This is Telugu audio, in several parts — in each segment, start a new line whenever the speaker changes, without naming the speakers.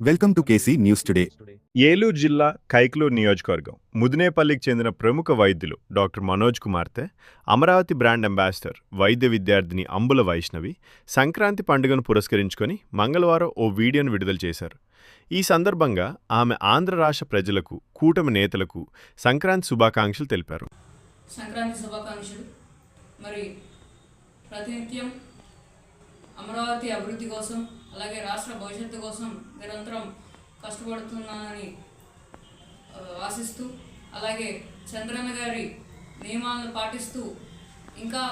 Welcome to KC news today.
Eluru జిల్లా కైక్లూరు నియోజకవర్గం ముదినేపల్లికి చెందిన ప్రముఖ వైద్యులు డాక్టర్ మనోజ్ కుమార్తె అమరావతి బ్రాండ్ అంబాసిడర్ వైద్య విద్యార్థిని అంబుల వైష్ణవి సంక్రాంతి పండుగను పురస్కరించుకొని మంగళవారం ఓ వీడియోను విడుదల చేశారు. ఈ సందర్భంగా ఆమె ఆంధ్ర రాష్ట్ర ప్రజలకు కూటమి నేతలకు సంక్రాంతి శుభాకాంక్షలు తెలిపారు.
సంక్రాంతి శుభాకాంక్షలు. మరి ప్రతినిత్యం అమరావతి అభివృద్ధి కోసం అలాగే రాష్ట్ర భవిష్యత్తు కోసం నిరంతరం కష్టపడుతున్నానని ఆశిస్తూ అలాగే చంద్రన్న గారి నియమాలను పాటిస్తూ ఇంకా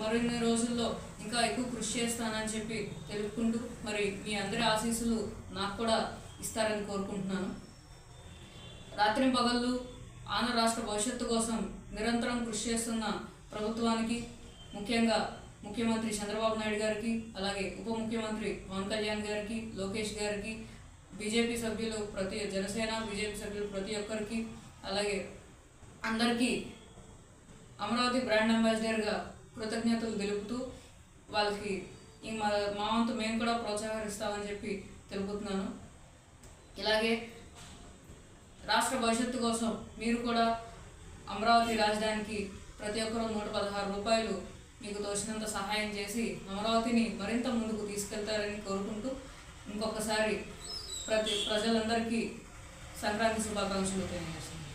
మరిన్ని రోజుల్లో ఇంకా ఎక్కువ కృషి చేస్తానని చెప్పి తెలుపుకుంటూ మరి మీ అందరి ఆశీస్సులు నాకు కూడా ఇస్తారని కోరుకుంటున్నాను. రాత్రి పగళ్ళు ఆంధ్ర రాష్ట్ర భవిష్యత్తు కోసం నిరంతరం కృషి చేస్తున్న ప్రభుత్వానికి ముఖ్యంగా ముఖ్యమంత్రి చంద్రబాబు నాయుడు గారికి అలాగే ఉప ముఖ్యమంత్రి పవన్ కళ్యాణ్ గారికి లోకేష్ గారికి బీజేపీ సభ్యులు ప్రతి జనసేన బీజేపీ సభ్యులు ప్రతి ఒక్కరికి అలాగే అందరికీ అమరావతి బ్రాండ్ అంబాసిడర్గా కృతజ్ఞతలు తెలుపుతూ వాళ్ళకి ఈ మా మా వంతు మేము కూడా ప్రోత్సహిస్తామని చెప్పి తెలుపుతున్నాను. ఇలాగే రాష్ట్ర భవిష్యత్తు కోసం మీరు కూడా అమరావతి రాజధానికి ప్రతి ఒక్కరూ నూట పదహారు రూపాయలు మీకు తోచినంత సహాయం చేసి అమరావతిని మరింత ముందుకు తీసుకెళ్తారని కోరుకుంటూ ఇంకొకసారి ప్రతి ప్రజలందరికీ సంక్రాంతి శుభాకాంక్షలు తెలియజేస్తున్నాను.